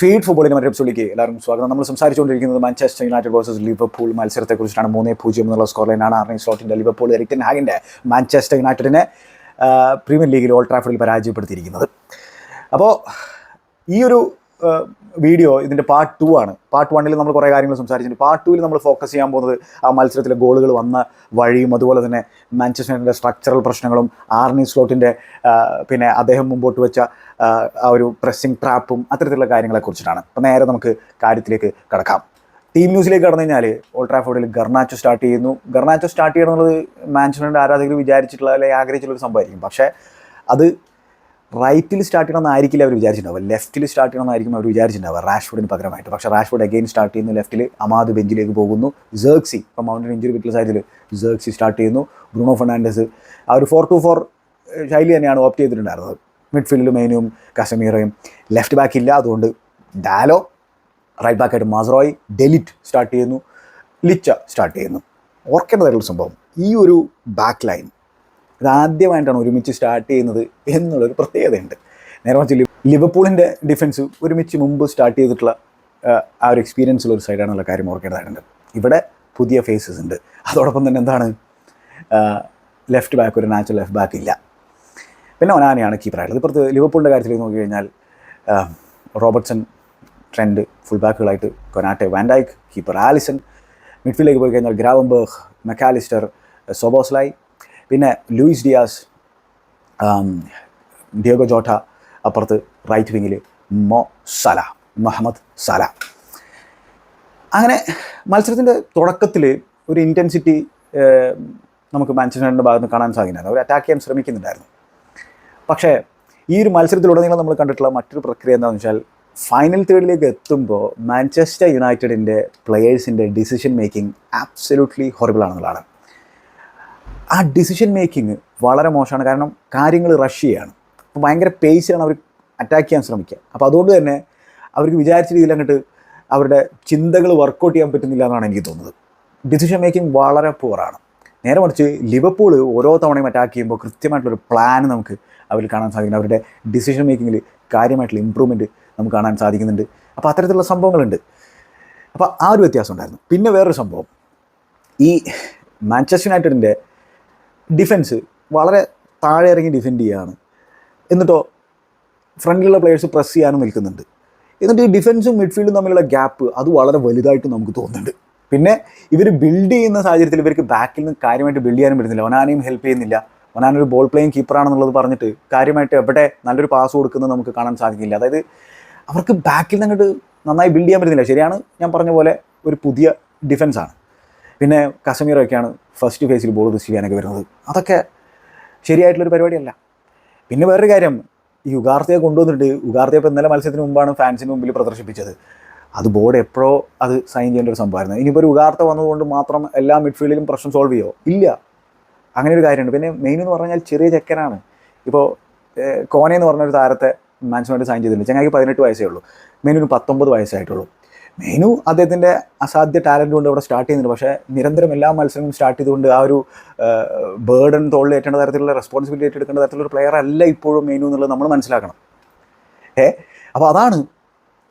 Feed ഫുട്ബോളിന്റെ മറ്റൊരു എപ്പിസോഡിലേക്ക് എല്ലാവർക്കും സ്വാഗതം. നമ്മൾ സംസാരിച്ചുകൊണ്ടിരിക്കുന്നത് മാഞ്ചസ്റ്റർ യുണൈറ്റഡ് വേഴ്സസ് ലിവർപൂൾ മത്സരത്തെക്കുറിച്ചാണ്. മൂന്നേ പൂജ്യം എന്നുള്ള സ്കോർ ലൈനാണ് ആർണി സ്ലോട്ടിന്റെ ലിവർപൂൾ എരിക്കൻ ഹാഗിന്റെ മാഞ്ചസ്റ്റർ യുണൈറ്റഡിനെ പ്രീമിയർ ലീഗിൽ ഓൾ ട്രാഫിഡിൽ പരാജയപ്പെടുത്തിയിരിക്കുന്നത്. അപ്പോൾ ഈ ഒരു വീഡിയോ ഇതിന്റെ പാർട്ട് ടു ആണ്. പാർട്ട് വണ്ണിൽ നമ്മൾ കുറേ കാര്യങ്ങൾ സംസാരിച്ചിട്ടുണ്ട്. പാർട്ട് ടുവിൽ നമ്മൾ ഫോക്കസ് ചെയ്യാൻ പോകുന്നത് ആ മത്സരത്തിലെ ഗോളുകൾ വന്ന വഴിയും അതുപോലെ തന്നെ മാഞ്ചസ്റ്റർ യുണൈറ്റഡിന്റെ സ്ട്രക്ചറൽ പ്രശ്നങ്ങളും ആർണി സ്ലോട്ടിന്റെ പിന്നെ അദ്ദേഹം മുമ്പോട്ട് വെച്ച ആ, ഒരു പ്രസ്സിംഗ് ട്രാപ്പും അത്തരത്തിലുള്ള കാര്യങ്ങളെക്കുറിച്ചിട്ടാണ് അപ്പോൾ നേരെ നമുക്ക് കാര്യത്തിലേക്ക് കടക്കാം. ടീം ന്യൂസിലേക്ക് കടന്നു കഴിഞ്ഞാൽ ഓൾഡ് ട്രാഫോർഡിൽ ഗർണാച്ചോ സ്റ്റാർട്ട് ചെയ്യുന്നു. ഗർണാച്ചോ സ്റ്റാർട്ട് ചെയ്യണമെന്നുള്ളത് മാഞ്ചസ്റ്ററിന്റെ ആരാധകർ വിചാരിച്ചിട്ടുള്ള അല്ലെങ്കിൽ ആഗ്രഹിച്ചിട്ടുള്ള ഒരു സംഭവമായിരിക്കും. പക്ഷേ അത് റൈറ്റിൽ സ്റ്റാർട്ട് ചെയ്യണമെന്നായിരിക്കില്ല അവർ വിചാരിച്ചിട്ടുണ്ടാവുക. ലെഫ്റ്റിൽ സ്റ്റാർട്ട് ചെയ്യണമെന്നായിരിക്കും അവർ വിചാരിച്ചിട്ടുണ്ടാവുക. റാഷ്ഫോർഡിന് പകരമായിട്ട്. പക്ഷേ റാഷ്ഫോർഡ് അഗെയിൻ സ്റ്റാർട്ട് ചെയ്യുന്നു ലെഫ്റ്റിൽ അമാദ് ബെഞ്ചിലേക്ക് പോകുന്നു. ജേർക്സി ഇപ്പം മൗണ്ടൻ ഇഞ്ചുറി വിട്ടുള്ള സാഹചര്യത്തിൽ ജേർക്സി സ്റ്റാർട്ട് ചെയ്യുന്നു. ബ്രൂണോ ഫെർണാണ്ടസ് ആ ഒരു ഫോർ ടു ഫോർ ശൈലി തന്നെയാണ് ഓപ്റ്റ് ചെയ്തിട്ടുണ്ടായിരുന്നത്. മിഡ്ഫീൽഡിൽ മെയിനും കസമീറയും ലെഫ്റ്റ് ബാക്ക് ഇല്ല. അതുകൊണ്ട് ഡാലോ റൈറ്റ് ബാക്കായിട്ട് മസറോയ് ഡെലിറ്റ് സ്റ്റാർട്ട് ചെയ്യുന്നു. ലിച്ച സ്റ്റാർട്ട് ചെയ്യുന്നു. ഓർക്കേണ്ടതായിട്ടുള്ള സംഭവം. ഈ ഒരു ബാക്ക് ലൈൻ ഇതാദ്യമായിട്ടാണ് ഒരുമിച്ച് സ്റ്റാർട്ട് ചെയ്യുന്നത് എന്നുള്ളൊരു പ്രത്യേകതയുണ്ട്. നേരെ മറിച്ച് ലിവർപൂളിന്റെ ഡിഫൻസ് ഒരുമിച്ച് മുമ്പ് സ്റ്റാർട്ട് ചെയ്തിട്ടുള്ള ആ, ഒരു എക്സ്പീരിയൻസ് ഉള്ള ഒരു സൈഡാണെന്നുള്ള കാര്യം ഓർക്കേണ്ടതായിട്ടുണ്ട്. ഇവിടെ പുതിയ ഫേസസ് ഉണ്ട്. അതോടൊപ്പം തന്നെ എന്താണ്? ലെഫ്റ്റ് ബാക്ക് ഒരു നാച്ചുറൽ ലെഫ്റ്റ് ബാക്ക് ഇല്ല. പിന്നെ ഒനാനയാണ് കീപ്പറായിട്ടുള്ളത് ഇപ്പുറത്ത് ലിവർപൂളിന്റെ കാര്യത്തിൽ നോക്കി കഴിഞ്ഞാൽ Robertson Trent full ബാക്കുകളായിട്ട് Konate Van Dijk keeper Alisson മിഡ്ഫീൽഡിലേക്ക് പോയി കഴിഞ്ഞാൽ ഗ്രാവംബർഗ് മെക്കാലിസ്റ്റർ സോബോസ്ലായി പിന്നെ ലൂയിസ് ഡിയാസ് ഡിയോഗോ ജോട്ട അപ്പുറത്ത് റൈറ്റ് വിങ്ങിൽ മൊ സല മുഹമ്മദ് സല. അങ്ങനെ മത്സരത്തിന്റെ തുടക്കത്തിൽ ഒരു ഇന്റൻസിറ്റി നമുക്ക് മാഞ്ചസ്റ്ററിന്റെ ഭാഗത്ത് നിന്ന് കാണാൻ സാധിക്കുന്നുണ്ട്. അവർ അറ്റാക്ക് ചെയ്യാൻ ശ്രമിക്കുന്നുണ്ടായിരുന്നു. പക്ഷേ ഈ ഒരു മത്സരത്തിലുടനീളം നമ്മൾ കണ്ടിട്ടുള്ള മറ്റൊരു പ്രക്രിയ എന്താണെന്ന് വെച്ചാൽ ഫൈനൽ തേർഡിലേക്ക് എത്തുമ്പോൾ മാഞ്ചസ്റ്റർ യുണൈറ്റഡിന്റെ പ്ലെയേഴ്സിന്റെ ഡിസിഷൻ മേക്കിംഗ് ആബ്സല്യൂട്ട്ലി ഹൊറിബിൾ ആണെന്നുള്ളതാണ്. ആ ഡിസിഷൻ മേക്കിംഗ് വളരെ മോശമാണ്. കാരണം കാര്യങ്ങൾ റഷ് ചെയ്യാണ്. അപ്പോൾ ഭയങ്കര പേസിലാണ് അവർ അറ്റാക്ക് ചെയ്യാൻ ശ്രമിക്കുക. അപ്പോൾ അതുകൊണ്ട് തന്നെ അവർക്ക് വിചാരിച്ച രീതിയിൽ അങ്ങോട്ട് അവരുടെ ചിന്തകൾ വർക്കൗട്ട് ചെയ്യാൻ പറ്റുന്നില്ല എന്നാണ് എനിക്ക് തോന്നുന്നത്. ഡിസിഷൻ മേക്കിംഗ് വളരെ പൂറാണ് നേരെ മറിച്ച് ലിവർപൂൾ ഓരോ തവണയും അറ്റാക്ക് ചെയ്യുമ്പോൾ കൃത്യമായിട്ടുള്ളൊരു പ്ലാൻ നമുക്ക് അവരിൽ കാണാൻ സാധിക്കുന്നു അവരുടെ ഡിസിഷൻ മേക്കിങ്ങിൽ കാര്യമായിട്ടുള്ള ഇമ്പ്രൂവ്മെന്റ് നമുക്ക് കാണാൻ സാധിക്കുന്നുണ്ട്. അപ്പോൾ അത്തരത്തിലുള്ള സംഭവങ്ങളുണ്ട്. അപ്പോൾ ആ ഒരു വ്യത്യാസം ഉണ്ടായിരുന്നു. പിന്നെ വേറൊരു സംഭവം. ഈ മാഞ്ചസ്റ്റർ യുണൈറ്റഡിന്റെ ഡിഫൻസ് വളരെ താഴെ ഇറങ്ങി ഡിഫെൻഡ് ചെയ്യുകയാണ് എന്നിട്ടോ ഫ്രണ്ടിലുള്ള പ്ലെയേഴ്സ് പ്രസ് ചെയ്യാനും നിൽക്കുന്നുണ്ട്. എന്നിട്ട് ഈ ഡിഫൻസും മിഡ്ഫീൽഡും തമ്മിലുള്ള ഗ്യാപ്പ് അത് വളരെ വലുതായിട്ട് നമുക്ക് തോന്നുന്നുണ്ട്. പിന്നെ ഇവർ ബിൽഡ് ചെയ്യുന്ന സാഹചര്യത്തിൽ ഇവർക്ക് ബാക്കിൽ നിന്ന് കാര്യമായിട്ട് ബിൽഡ് ചെയ്യാനും പറ്റുന്നില്ല. ഒനാനെയും ഹെൽപ്പ് ചെയ്യുന്നില്ല. ഒനാനൊരു ബോൾ പ്ലേയിങ് കീപ്പറാണെന്നുള്ളത് പറഞ്ഞിട്ട് കാര്യമായിട്ട് എവിടെ നല്ലൊരു പാസ് കൊടുക്കുന്നത് നമുക്ക് കാണാൻ സാധിക്കില്ല. അതായത് അവർക്ക് ബാക്കിൽ നിന്ന് അങ്ങോട്ട് നന്നായി ബിൽഡ് ചെയ്യാൻ പറ്റുന്നില്ല. ശരിയാണ് ഞാൻ പറഞ്ഞ പോലെ ഒരു പുതിയ ഡിഫൻസാണ് പിന്നെ കസമീറൊക്കെയാണ് ഫസ്റ്റ് ഫേസിൽ ബോൾ റിസീവ് ചെയ്യാനൊക്കെ വരുന്നത്. അതൊക്കെ ശരിയായിട്ടുള്ളൊരു പരിപാടിയല്ല. പിന്നെ വേറൊരു കാര്യം ഈ ഉഗാർത്തയെ കൊണ്ടുവന്നിട്ട് ഉഗാർത്തയെ ഇപ്പോൾ ഇന്നലെ മത്സരത്തിന് മുമ്പാണ് ഫാൻസിന് മുമ്പിൽ പ്രദർശിപ്പിച്ചത്. അത് ബോർഡ് എപ്പോഴോ അത് സൈൻ ചെയ്യേണ്ട ഒരു സംഭവമായിരുന്നു. ഇനിയിപ്പോൾ ഒരു ഉഗാർത്ത വന്നതുകൊണ്ട് മാത്രം എല്ലാ മിഡ്ഫീൽഡിലും പ്രശ്നം സോൾവ് ചെയ്യുമോ ഇല്ല. അങ്ങനെ ഒരു കാര്യമുണ്ട്. പിന്നെ മെയിൻ എന്ന് പറഞ്ഞാൽ ചെറിയ ചെക്കനാണ്. ഇപ്പോൾ കോനെ എന്ന് പറഞ്ഞൊരു താരത്തെ മാൻസുമായിട്ട് സൈൻ ചെയ്തിട്ടുണ്ട്. ചങ്ങായിക്ക് പതിനെട്ട് വയസ്സേ ഉള്ളൂ. മെയിൻ ഒരു പത്തൊമ്പത് വയസ്സായിട്ടുള്ളൂ. മെയിനു അദ്ദേഹത്തിന്റെ അസാധ്യ ടാലന്റ് കൊണ്ട് അവിടെ സ്റ്റാർട്ട് ചെയ്യുന്നുണ്ട്. പക്ഷേ നിരന്തരം എല്ലാ മത്സരങ്ങളും സ്റ്റാർട്ട് ചെയ്തുകൊണ്ട് ആ ഒരു ബേർഡൻ തോളിൽ ഏറ്റേണ്ട തരത്തിലുള്ള റെസ്പോൺസിബിലിറ്റി ഏറ്റെടുക്കേണ്ട തരത്തിലുള്ള പ്ലെയർ അല്ല ഇപ്പോഴും മെയിനു എന്നുള്ളത് നമ്മൾ മനസ്സിലാക്കണം. ഏ? അപ്പോൾ അതാണ്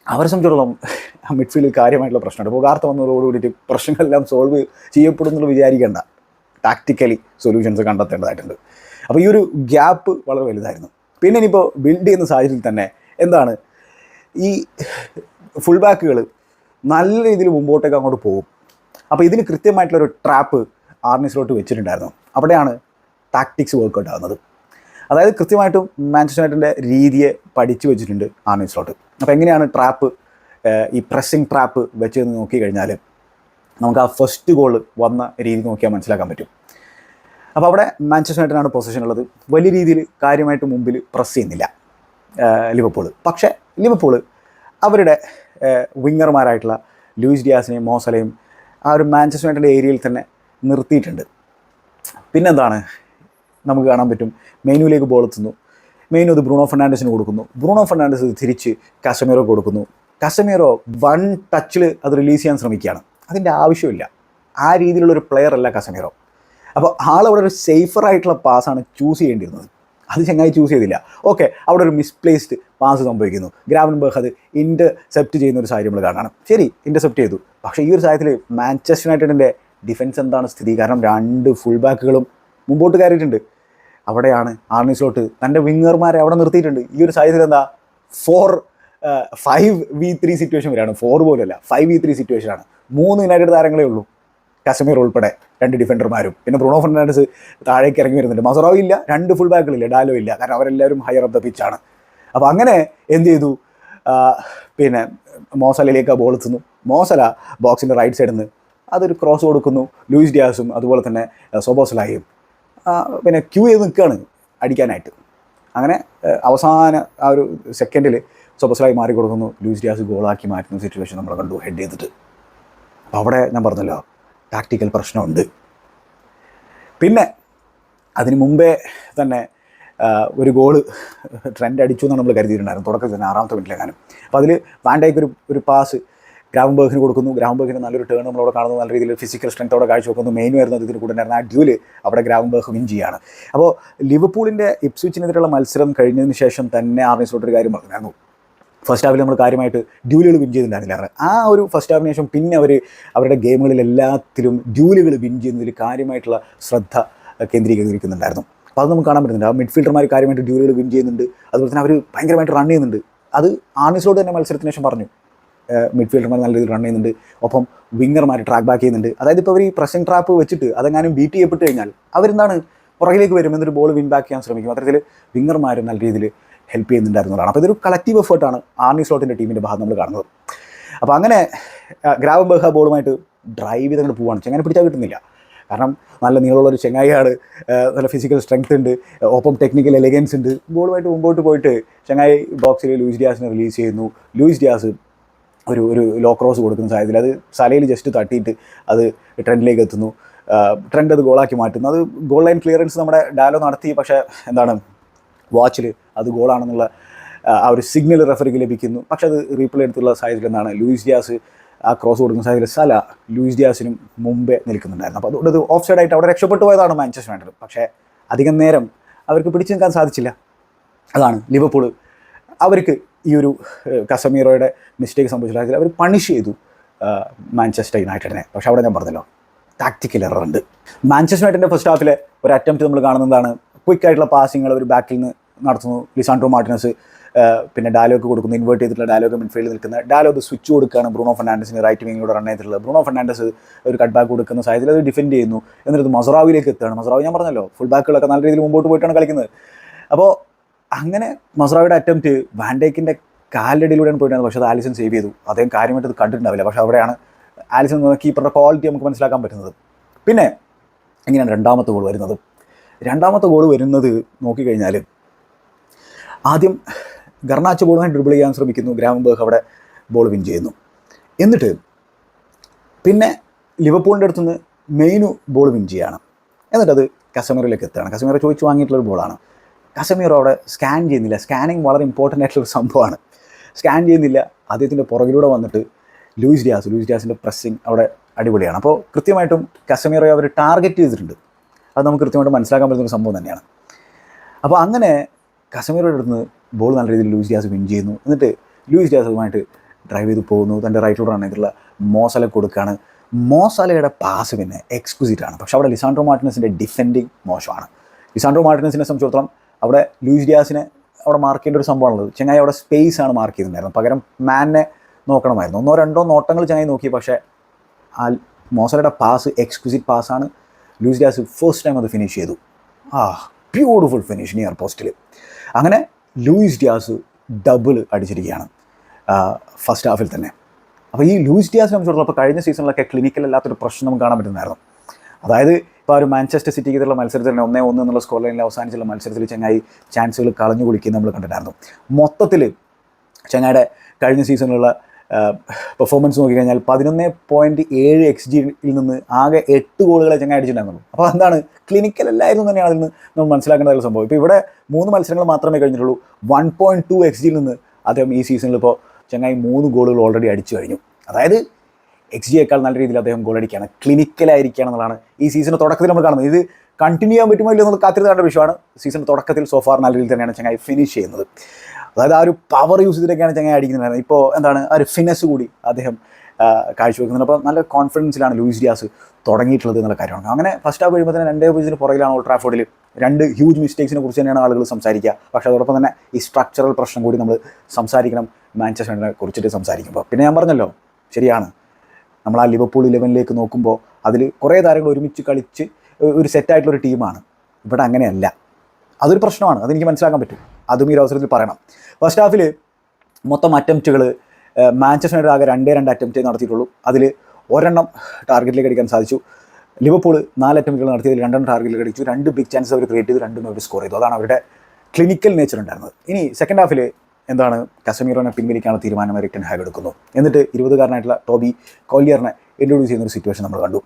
അവരെ സംബന്ധിച്ചിടത്തോളം മിഡ്ഫീൽഡിൽ കാര്യമായിട്ടുള്ള പ്രശ്നമുണ്ട്. അപ്പോൾ കാർത്ത വന്നതോട് കൂടിയിട്ട് പ്രശ്നങ്ങളെല്ലാം സോൾവ് ചെയ്യപ്പെടുമെന്നുള്ള വിചാരിക്കേണ്ട. ടാക്റ്റിക്കലി സൊല്യൂഷൻസ് കണ്ടെത്തേണ്ടതായിട്ടുണ്ട്. അപ്പോൾ ഈ ഒരു ഗ്യാപ്പ് വളരെ വലുതായിരുന്നു. പിന്നെ ഇനിയിപ്പോൾ ബിൽഡ് ചെയ്യുന്ന സാഹചര്യത്തിൽ തന്നെ എന്താണ്? ഈ ഫുൾ ബാക്കുകൾ നല്ല രീതിയിൽ മുമ്പോട്ടേക്ക് അങ്ങോട്ട് പോകും. അപ്പോൾ ഇതിന് കൃത്യമായിട്ടുള്ളൊരു ട്രാപ്പ് ആർണിസിലോട്ട് വെച്ചിട്ടുണ്ടായിരുന്നു. അവിടെയാണ് ടാക്ടിക്സ് വർക്കൗട്ട് ആകുന്നത് അതായത് കൃത്യമായിട്ടും മാഞ്ചസ്റ്റർ രീതിയെ പഠിച്ചു വെച്ചിട്ടുണ്ട് ആർണിസിലോട്ട് അപ്പോൾ എങ്ങനെയാണ് ട്രാപ്പ് ഈ പ്രസ്സിങ് ട്രാപ്പ് വെച്ചതെന്ന് നോക്കി കഴിഞ്ഞാൽ നമുക്ക് ആ ഫസ്റ്റ് ഗോൾ വന്ന രീതി നോക്കിയാൽ മനസ്സിലാക്കാൻ പറ്റും. അപ്പോൾ അവിടെ മാഞ്ചസ്റ്റർ യുണൈറ്റഡിനാണ് പൊസിഷൻ ഉള്ളത്. വലിയ രീതിയിൽ കാര്യമായിട്ട് മുമ്പിൽ പ്രസ് ചെയ്യുന്നില്ല. ലിവർപൂൾ പക്ഷേ ലിവർപൂൾ അവരുടെ വിങ്ങർമാരായിട്ടുള്ള ലൂയിസ് ഡിയാസിനെയും മോസലയും ആ ഒരു മാഞ്ചസ്റ്റർ യുണൈറ്റഡ് ഏരിയയിൽ തന്നെ നിർത്തിയിട്ടുണ്ട്. പിന്നെന്താണ് നമുക്ക് കാണാൻ പറ്റും? മെയിനുവിലേക്ക് ബോൾ എത്തുന്നു. മെയിനു അത് ബ്രൂണോ ഫെർണാണ്ടസിന് കൊടുക്കുന്നു. ബ്രൂണോ ഫെർണാണ്ടസ് തിരിച്ച് കസമീറോ കൊടുക്കുന്നു. കസമീറോ വൺ ടച്ചിൽ അത് റിലീസ് ചെയ്യാൻ ശ്രമിക്കുകയാണ്. അതിന്റെ ആവശ്യമില്ല. ആ രീതിയിലുള്ള ഒരു പ്ലെയർ അല്ല കസമീറോ. അപ്പോൾ ആളവിടെ ഒരു സേഫറായിട്ടുള്ള പാസ്സാണ് ചൂസ് ചെയ്യേണ്ടിയിരുന്നത്. അത് ചങ്ങായി ചൂസ് ചെയ്തില്ല. ഓക്കെ അവിടെ ഒരു മിസ്പ്ലേസ്ഡ് പാസ് സംഭവിക്കുന്നു. ഗ്രാവൻബർഗ് അത് ഇന്റർസെപ്റ്റ് ചെയ്യുന്ന ഒരു സാഹചര്യം നമ്മൾ കാണണം ശരി ഇന്റർസെപ്റ്റ് ചെയ്തു. പക്ഷേ ഈ ഒരു സാഹചര്യത്തിൽ മാഞ്ചസ്റ്റർ യുണൈറ്റഡിന്റെ ഡിഫൻസ് എന്താണ് സ്ഥിതി? കാരണം രണ്ട് ഫുൾ ബാക്കുകളും മുമ്പോട്ട് കയറിയിട്ടുണ്ട്. അവിടെയാണ് ആർണി സ്ലോട്ട് തന്റെ വിങ്ങർമാരെ അവിടെ നിർത്തിയിട്ടുണ്ട്. ഈ ഒരു സാഹചര്യത്തിൽ എന്താ? Four five v three situation വരെയാണ്. ഫോർ പോലെയല്ല ഫൈവ് വി ത്രീ സിറ്റുവേഷനാണ് മൂന്ന് യുണൈറ്റഡ് താരങ്ങളേ ഉള്ളൂ. കശ്മീർ ഉൾപ്പെടെ രണ്ട് ഡിഫൻഡർമാരും പിന്നെ ബ്രൂണോ ഫെർണാണ്ടസ് താഴേക്ക് ഇറങ്ങി വരുന്നുണ്ട്. മസറോ ഇല്ല രണ്ട് ഫുൾ ബാക്കുകളില്ല ഡാലോ ഇല്ല. കാരണം അവരെല്ലാവരും ഹയർ ഓഫ് ദ പിച്ചാണ് അപ്പോൾ അങ്ങനെ എന്ത് ചെയ്തു? പിന്നെ മോസലയിലേക്ക് ബോൾ എത്തുന്നു. മോസല ബോക്സിന്റെ റൈറ്റ് സൈഡിൽ നിന്ന് അതൊരു ക്രോസ് കൊടുക്കുന്നു. ലൂയിസ് ഡിയാസും അതുപോലെ തന്നെ സോബോസലായും പിന്നെ ക്യൂ ചെയ്ത് നിൽക്കുകയാണ് അടിക്കാനായിട്ട്. അങ്ങനെ അവസാന ആ ഒരു സെക്കൻഡിൽ സോബോസലായി മാറി കൊടുക്കുന്നു ലൂയിസ് ഡിയാസ് ഗോളാക്കി മാറ്റുന്ന സിറ്റുവേഷൻ നമ്മൾ കണ്ടു ഹെഡ് ചെയ്തിട്ട്. അപ്പോൾ അവിടെ ഞാൻ പറഞ്ഞല്ലോ ടാക്ടിക്കൽ പ്രശ്നമുണ്ട്. പിന്നെ അതിന് മുമ്പേ തന്നെ ഒരു ഗോൾ ട്രെൻഡ് അടിച്ചു എന്നാണ് നമ്മൾ കരുതിയിട്ടുണ്ടായിരുന്നു തുടക്കത്തിൽ തന്നെ ആറാമത്തെ മിനിറ്റിലെങ്ങാനും അപ്പോൾ അതിൽ വാൻഡൈക്ക് ഒരു ഒരു പാസ് ഗ്രാമബർഗിന് കൊടുക്കുന്നു. ഗ്രാമബർഗിന് നല്ലൊരു ടേൺ നമ്മളവിടെ കാണുന്നു. നല്ല രീതിയിൽ ഫിസിക്കൽ സ്ട്രെങ്ത്തോടെ കാഴ്ചവെക്കുന്നു. മെയിൻ വരുന്നത് ഇതിന് കൂടെ ഉണ്ടായിരുന്ന ആ ഡ്യൂൽ അവിടെ ഗ്രാമബർഗ് വിൻ ചെയ്യാണ് അപ്പോൾ ലിവർപൂളിന്റെ ഇപ്സ്വിച്ചിനെതിരെയുള്ള മത്സരം കഴിഞ്ഞതിന് ശേഷം തന്നെ ആർമി സ്ലോട്ട് കാര്യം പറഞ്ഞായിരുന്നു ഫസ്റ്റ് ഹാഫിൽ നമ്മൾ കാര്യമായിട്ട് ഡ്യൂലുകൾ വിൻ ചെയ്തിട്ടുണ്ടായിരുന്നില്ല. ആ ഒരു ഫസ്റ്റ് ഹാഫിന് ശേഷം പിന്നെ അവർ അവരുടെ ഗെയിമുകളിൽ എല്ലാത്തിലും ഡ്യൂലുകൾ വിൻ ചെയ്യുന്നതിൽ കാര്യമായിട്ടുള്ള ശ്രദ്ധ കേന്ദ്രീകരിക്കുന്നുണ്ടായിരുന്നു. അപ്പോൾ അത് നമുക്ക് കാണാൻ പറ്റുന്നുണ്ട്. ആ മിഡ്ഫീൽഡർമാർ കാര്യമായിട്ട് ഡ്യൂലുകൾ വിൻ ചെയ്യുന്നുണ്ട്. അതുപോലെ തന്നെ അവർ ഭയങ്കരമായിട്ട് റൺ ചെയ്യുന്നുണ്ട്. അത് ആണിസോട് തന്നെ മത്സരത്തിന് ശേഷം പറഞ്ഞു. മിഡ്ഫീൽഡർമാർ നല്ല രീതിയിൽ റൺ ചെയ്യുന്നുണ്ട്. ഒപ്പം വിങ്ങർമാർ ട്രാക്ക് ബാക്ക് ചെയ്യുന്നുണ്ട്. അതായത് ഇപ്പോൾ അവർ ഈ പ്രസിംഗ് ട്രാപ്പ് വെച്ചിട്ട് അതെങ്ങാനും ബീറ്റ് ചെയ്യപ്പെട്ട് കഴിഞ്ഞാൽ അവരെന്താണ് പുറകിലേക്ക് വരും എന്നൊരു ബോൾ വിൻ ബാക്ക് ചെയ്യാൻ ശ്രമിക്കും. അത്തരത്തിൽ വിങ്ങർമാർ നല്ല രീതിയിൽ ഹെൽപ്പ് ചെയ്യുന്നുണ്ടായിരുന്നതാണ് അപ്പോൾ ഇതൊരു കളക്റ്റീവ് എഫേർട്ടാണ് ആർണി സ്ലോട്ടിന്റെ ടീമിന്റെ ഭാഗം നമ്മൾ കാണുന്നത്. അപ്പോൾ അങ്ങനെ ഗ്രാവം ബഹ ബോളുമായിട്ട് ഡ്രൈവ് ചെയ്ത് അങ്ങോട്ട് പോവാണ്. ചെങ്ങനെ പിടിച്ചാൽ കിട്ടുന്നില്ല. കാരണം നല്ല നീളമുള്ളൊരു ചെങ്ങായിയാണ് നല്ല ഫിസിക്കൽ സ്ട്രെങ്ത് ഉണ്ട് ഒപ്പം ടെക്നിക്കൽ എലഗൻസ് ഉണ്ട്. ബോളുമായിട്ട് മുമ്പോട്ട് പോയിട്ട് ചെങ്ങായി ബോക്സിൽ ലൂയിസ് ഡിയാസിനെ റിലീസ് ചെയ്യുന്നു. ലൂയിസ് ഡിയാസ് ഒരു ഒരു ലോ ക്രോസ് കൊടുക്കുന്ന സാഹചര്യത്തിൽ അത് സലയിൽ ജസ്റ്റ് തട്ടിയിട്ട് അത് ട്രെൻഡിലേക്ക് എത്തുന്നു. ട്രെൻഡ് അത് ഗോളാക്കി മാറ്റുന്നു. അത് ഗോൾ ലൈൻ ക്ലിയറൻസ് നമ്മുടെ ഡാലോ നടത്തി പക്ഷേ എന്താണ് വാച്ചിൽ അത് ഗോളാണെന്നുള്ള ആ, ഒരു സിഗ്നൽ റെഫറിക്ക് ലഭിക്കുന്നു. പക്ഷെ അത് റീപ്ലേ എടുത്തുള്ള സാഹചര്യം എന്താണ് ലൂയിസ് ഡിയാസ് ആ ക്രോസ് കൊടുക്കുന്ന സാഹചര്യം സല ലൂയിസ് ഡിയാസിനും മുമ്പേ നിൽക്കുന്നുണ്ടായിരുന്നു. അപ്പോൾ അതുകൊണ്ട് അത് ഓഫ് സൈഡ് ആയിട്ട് അവിടെ രക്ഷപ്പെട്ടു പോയതാണ് മാഞ്ചസ്റ്റർ യുണൈറ്റഡ്. പക്ഷേ അധികം നേരം അവർക്ക് പിടിച്ചു നിൽക്കാൻ സാധിച്ചില്ല. അതാണ് ലിവർപൂൾ. അവർക്ക് ഈ ഒരു കസമീറോയുടെ മിസ്റ്റേക്ക് സംഭവിച്ച സാഹചര്യം അവർ പണിഷ് ചെയ്തു മാഞ്ചസ്റ്റർ യുണൈറ്റഡിനെ. പക്ഷേ അവിടെ ഞാൻ പറഞ്ഞല്ലോ ടാക്റ്റിക്കൽ എറർ ഉണ്ട്. മാഞ്ചസ്റ്റർ യുണൈറ്റഡിന്റെ ഫസ്റ്റ് ഹാഫിലെ ഒരു അറ്റംപ്റ്റ് നമ്മൾ കാണുന്നതാണ് ക്വിക്കായിട്ടുള്ള പാസിങ്ങൾ ഒരു ബാക്കിൽ നിന്ന് നടത്തുന്നു. ലിസാൻഡ്രോ മാർട്ടിനസ് പിന്നെ ഡയലോഗ് കൊടുക്കുന്നു. ഇൻവേർട്ട് ചെയ്തിട്ടുള്ള ഡയലോഗ് മിഡ്ഫീൽഡിൽ നിൽക്കുന്ന. ഡയലോഗ് സ്വിച്ച് കൊടുക്കുകയാണ് ബ്രൂണോ ഫെർണാണ്ടസിന് റൈറ്റ് വിങ്ങിലൂടെ റൺ ചെയ്തിട്ടുള്ളത്. ബ്രൂണോ ഫെർണാണ്ടസ് ഒരു കട്ട് ബാക്ക് കൊടുക്കുന്ന സാഹചര്യത്തിൽ അത് ഡിഫെൻഡ് ചെയ്യുന്നു. എന്നിട്ട് മസറാവിലേക്ക് എത്തുകയാണ്. മസറാവ് ഞാൻ പറഞ്ഞല്ലോ ഫുൾ ബാക്കുകളൊക്കെ നല്ല രീതിയിൽ മുമ്പോട്ട് പോയിട്ടാണ് കളിക്കുന്നത്. അപ്പോൾ അങ്ങനെ മസറാവിയുടെ അറ്റംപ്റ്റ് വാൻഡേക്കിന്റെ കാലടിയിലൂടെയാണ് പോയിട്ടാണ് പക്ഷേ അത് ആലിസൺ സേവ് ചെയ്തു. അദ്ദേഹം കാര്യമായിട്ട് അത് കണ്ടിട്ടുണ്ടാവില്ല. പക്ഷേ അവിടെയാണ് ആലിസൺ കീപ്പറുടെ ക്വാളിറ്റി നമുക്ക് മനസ്സിലാക്കാൻ പറ്റുന്നത്. പിന്നെ എങ്ങനെയാണ് രണ്ടാമത്തെ ഗോൾ വരുന്നത്. രണ്ടാമത്തെ ഗോൾ വരുന്നത് നോക്കിക്കഴിഞ്ഞാൽ ആദ്യം ഗർണാച്ച ബോളുമായി ഡ്രിബിൾ ചെയ്യാൻ ശ്രമിക്കുന്നു. ഗ്രാമംബേഹ് അവിടെ ബോൾ വിൻ ചെയ്യുന്നു. എന്നിട്ട് പിന്നെ ലിവർപൂളിന്റെ അടുത്തുനിന്ന് മെയിനു ബോൾ വിൻ ചെയ്യാണ്. എന്നിട്ടത് കസമീറിലേക്ക് എത്തുകയാണ്. കസമീറ ചോദിച്ചു വാങ്ങിയിട്ടുള്ളൊരു ബോളാണ് കസമീറോ അവിടെ സ്കാൻ ചെയ്യുന്നില്ല. സ്കാനിങ് വളരെ ഇമ്പോർട്ടന്റ് ആയിട്ടുള്ളൊരു സംഭവമാണ്. സ്കാൻ ചെയ്യുന്നില്ല. അദ്ദേഹത്തിന്റെ പുറകിലൂടെ വന്നിട്ട് ലൂയിസ് ഡിയാസ് ലൂയിസ് ഡിയാസിന്റെ പ്രസ്സിങ് അവിടെ അടിപൊളിയാണ്. അപ്പോൾ കൃത്യമായിട്ടും കസമീറെ അവർ ടാർഗറ്റ് ചെയ്തിട്ടുണ്ട്. അത് നമുക്ക് കൃത്യമായിട്ട് മനസ്സിലാക്കാൻ പറ്റുന്ന ഒരു സംഭവം തന്നെയാണ്. അപ്പോൾ അങ്ങനെ കസമീറോയുടെ അടുത്ത് ബോൾ നല്ല രീതിയിൽ ലൂയിസ് ഡിയാസ് വിൻ ചെയ്യുന്നു. എന്നിട്ട് ലൂയിസ് ഡിയാസുമായിട്ട് ഡ്രൈവ് ചെയ്ത് പോകുന്നു. തന്റെ റൈറ്റിലൂടെ ആണെങ്കിലുള്ള മോസല കൊടുക്കുകയാണ് മോസലയുടെ പാസ് പിന്നെ എക്സ്ക്വിസിറ്റ് ആണ്. പക്ഷേ അവിടെ ലിസാൻഡ്രോ മാർട്ടിനസിന്റെ ഡിഫെൻഡിങ് മോശമാണ്. ലിസാൻഡ്രോ മാർട്ടിനസിനെ സംബന്ധിച്ചിടത്തോളം അവിടെ ലൂയിസ് ഡിയാസിനെ അവിടെ മാർക്ക് ചെയ്യേണ്ട ഒരു സംഭവമാണുള്ളത് ചെങ്ങായി അവിടെ സ്പേസ് ആണ് മാർക്ക് ചെയ്തിട്ടുണ്ടായിരുന്നത്. പകരം മാനെ നോക്കണമായിരുന്നു. ഒന്നോ രണ്ടോ നോട്ടങ്ങൾ ചെങ്ങായി നോക്കി. പക്ഷേ ആ മോസലയുടെ പാസ് എക്സ്ക്യൂസിറ്റ് പാസ്സാണ് ലൂയിസ് ഡിയാസ് ഫസ്റ്റ് ടൈം അത് ഫിനിഷ് ചെയ്തു. ആ ബ്യൂട്ടിഫുൾ ഫിനിഷ് നിയർ പോസ്റ്റിൽ അങ്ങനെ ലൂയിസ് ഡിയാസ് ഡബിൾ അടിച്ചിരിക്കുകയാണ്. ഫസ്റ്റ് ഹാഫിൽ തന്നെ. അപ്പോൾ ഈ ലൂയിസ് ഡിയാസിനെ സംബന്ധിച്ചിടത്തോളം അപ്പോൾ കഴിഞ്ഞ സീസണിലൊക്കെ ക്ലിനിക്കൽ അല്ലാത്തൊരു പ്രശ്നം നമുക്ക് കാണാൻ പറ്റുന്നതായിരുന്നു. അതായത് ഇപ്പോൾ ആ ഒരു മാഞ്ചസ്റ്റർ സിറ്റിക്ക് സിറ്റിക്കെതിരെയുള്ള മത്സരത്തിൽ തന്നെ ഒന്നേ ഒന്ന് എന്നുള്ള സ്കോർ ലൈനിൽ അവസാനിച്ചുള്ള മത്സരത്തിൽ ചങ്ങായി ചാൻസുകൾ കളഞ്ഞു കുളിക്കുന്നത് നമ്മൾ കണ്ടിട്ടുണ്ടായിരുന്നു. മൊത്തത്തിൽ ചങ്ങായുടെ കഴിഞ്ഞ സീസണിലുള്ള പെർഫോമൻസ് നോക്കിക്കഴിഞ്ഞാൽ പതിനൊന്ന് പോയിന്റ് ഏഴ് എക്സ് ജിയിൽ നിന്ന് ആകെ എട്ട് ഗോളുകളെ ചങ്ങ അടിച്ചിട്ടുണ്ടായിരുന്നു അപ്പോൾ എന്താണ് ക്ലിനിക്കൽ അല്ലായിരുന്നു തന്നെയാണ് അതിൽ നിന്ന് നമ്മൾ മനസ്സിലാക്കേണ്ട സംഭവം. ഇപ്പോൾ ഇവിടെ മൂന്ന് മത്സരങ്ങൾ മാത്രമേ കഴിഞ്ഞിട്ടുള്ളൂ. വൺ പോയിന്റ് ടു എക്സ് ജിയിൽ നിന്ന് അദ്ദേഹം ഈ സീസണിൽ ഇപ്പോൾ ചങ്ങായി മൂന്ന് ഗോളുകൾ ഓൾറെഡി അടിച്ചു കഴിഞ്ഞു. അതായത് എക്സ് ജിയേക്കാൾ നല്ല രീതിയിൽ അദ്ദേഹം ഗോൾ അടിക്കുകയാണ്. ക്ലിനിക്കലായിരിക്കുകയാണ് എന്നുള്ളതാണ് ഈ സീസണിന്റെ തുടക്കത്തിൽ നമ്മൾ കാണുന്നത്. ഇത് കണ്ടിന്യൂ ചെയ്യാൻ പറ്റുമോ ഇല്ലെന്നുള്ള കാത്തിരുന്ന് വിഷയമാണ്. സീസൺ തുടക്കത്തിൽ സോഫാർ നല്ല രീതിയിൽ തന്നെയാണ് ചങ്ങായി ഫിനിഷ് ചെയ്യുന്നത്. അതായത് ആ ഒരു പവർ യൂസ് ചെയ്തിട്ടൊക്കെയാണ് ചങ്ങായി അടിക്കുന്നത്. ഇപ്പോൾ എന്താണ്? ആ ഒരു ഫിനസ് കൂടി അദ്ദേഹം കാഴ്ചവെക്കുന്നുണ്ട്. അപ്പോൾ നല്ല കോൺഫിഡൻസിലാണ് ലൂയിസ് ഡിയാസ് തുടങ്ങിയിട്ടുള്ളത് എന്നുള്ള കാര്യമാണ്. അങ്ങനെ ഫസ്റ്റ് ഹാഫ് കഴിയുമ്പോൾ തന്നെ രണ്ടേ പൂജ്യത്തിന് പുറകിലാണ് ഓൾഡ് ട്രാഫോർഡിൽ രണ്ട് ഹ്യൂജ് മിസ്റ്റേക്സിനെ കുറിച്ച് തന്നെയാണ് ആളുകൾ സംസാരിക്കുക. പക്ഷേ അതോടൊപ്പം തന്നെ ഈ സ്ട്രക്ചറൽ പ്രശ്നം കൂടി നമ്മൾ സംസാരിക്കണം മാഞ്ചസ്റ്ററിനെ കുറിച്ചിട്ട് സംസാരിക്കുമ്പോൾ. പിന്നെ ഞാൻ പറഞ്ഞല്ലോ ശരിയാണ്. നമ്മൾ ആ ലിവർപൂൾ ഇലവനിലേക്ക് നോക്കുമ്പോൾ അതിൽ കുറേ താരങ്ങൾ ഒരുമിച്ച് കളിച്ച് ഒരു സെറ്റായിട്ടുള്ളൊരു ടീമാണ് ഇവിടെ അങ്ങനെയല്ല. അതൊരു പ്രശ്നമാണ്. അതെനിക്ക് മനസ്സിലാക്കാൻ പറ്റും. അതും ഈ അവസരത്തിൽ പറയണം. ഫസ്റ്റ് ഹാഫിൽ മൊത്തം അറ്റംപ്റ്റുകൾ മാഞ്ചസ്റ്റർ യുണൈറ്റഡ് ആകെ രണ്ടേ രണ്ട് അറ്റംപ്റ്റേ നടത്തിയിട്ടുള്ളൂ. അതിൽ ഒരെണ്ണം ടാർഗറ്റിലേക്ക് അടിക്കാൻ സാധിച്ചു. ലിവർപൂൾ നാല് അറ്റംപ്റ്റുകൾ നടത്തിയതിൽ രണ്ടെണ്ണം ടാർഗറ്റിലേക്ക് അടിച്ചു. രണ്ട് ബിഗ് ചാൻസ് അവർ ക്രിയേറ്റ് ചെയ്തു രണ്ടും അവർ സ്കോർ ചെയ്തു. അതാണ് അവരുടെ ക്ലിനിക്കൽ നേച്ചർ ഉണ്ടായിരുന്നത്. ഇനി സെക്കൻഡ് ഹാഫിൽ എന്താണ് കസമീറോനെ പിൻവലിക്കാനുള്ള തീരുമാനം എറിക്ടൻ ഹാഗ് എടുക്കുന്നു. എന്നിട്ട് ഇരുപതുകാരനായിട്ടുള്ള ടോബി കോലിയറിനെ ഇൻട്രൊഡ്യൂസ് ചെയ്യുന്ന ഒരു സിറ്റുവേഷൻ നമ്മൾ കണ്ടു.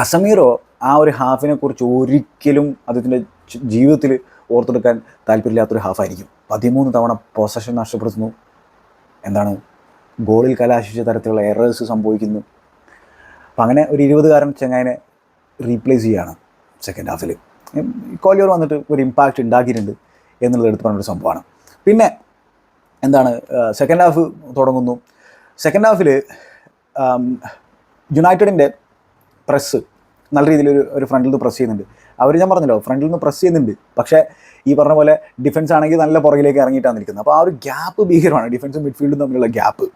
കസമീറോ ആ ഒരു ഹാഫിനെ കുറിച്ച് ഒരിക്കലും അദ്ദേഹത്തിന്റെ ജീവിതത്തിൽ ഓർത്തെടുക്കാൻ താല്പര്യമില്ലാത്തൊരു ഹാഫായിരിക്കും. പതിമൂന്ന് തവണ പൊസഷൻ നഷ്ടപ്പെടുത്തുന്നു. എന്താണ്? ഗോളിൽ കലാശിച്ച തരത്തിലുള്ള എറേഴ്സ് സംഭവിക്കുന്നു. അപ്പം അങ്ങനെ ഒരു ഇരുപതുകാരൻ ചെങ്ങായനെ റീപ്ലേസ് ചെയ്യുകയാണ് സെക്കൻഡ് ഹാഫിൽ കോലിയോർ വന്നിട്ട് ഒരു ഇമ്പാക്റ്റ് ഉണ്ടാക്കിയിട്ടുണ്ട് എന്നുള്ളത് എടുത്ത് പറഞ്ഞൊരു സംഭവമാണ്. പിന്നെ എന്താണ്? സെക്കൻഡ് ഹാഫ് തുടങ്ങുന്നു. സെക്കൻഡ് ഹാഫിൽ യുണൈറ്റഡിന്റെ പ്രസ് നല്ല രീതിയിൽ ഒരു ഒരു ഫ്രണ്ടിൽ നിന്ന് പ്രസ് ചെയ്യുന്നുണ്ട്. അവർ ഞാൻ പറഞ്ഞല്ലോ ഫ്രണ്ടിൽ നിന്ന് പ്രസ് ചെയ്യുന്നുണ്ട്. പക്ഷേ ഈ പറഞ്ഞ പോലെ ഡിഫൻസ് ആണെങ്കിൽ നല്ല പുറകിലേക്ക് ഇറങ്ങിയിട്ടാണ് നിൽക്കുന്നത്. അപ്പോൾ ആ ഒരു ഗ്യാപ്പ് ഭീകരമാണ്. ഡിഫൻസും മിഡ്ഫീൽഡും തമ്മിലുള്ള ഗ്യാപ്പ്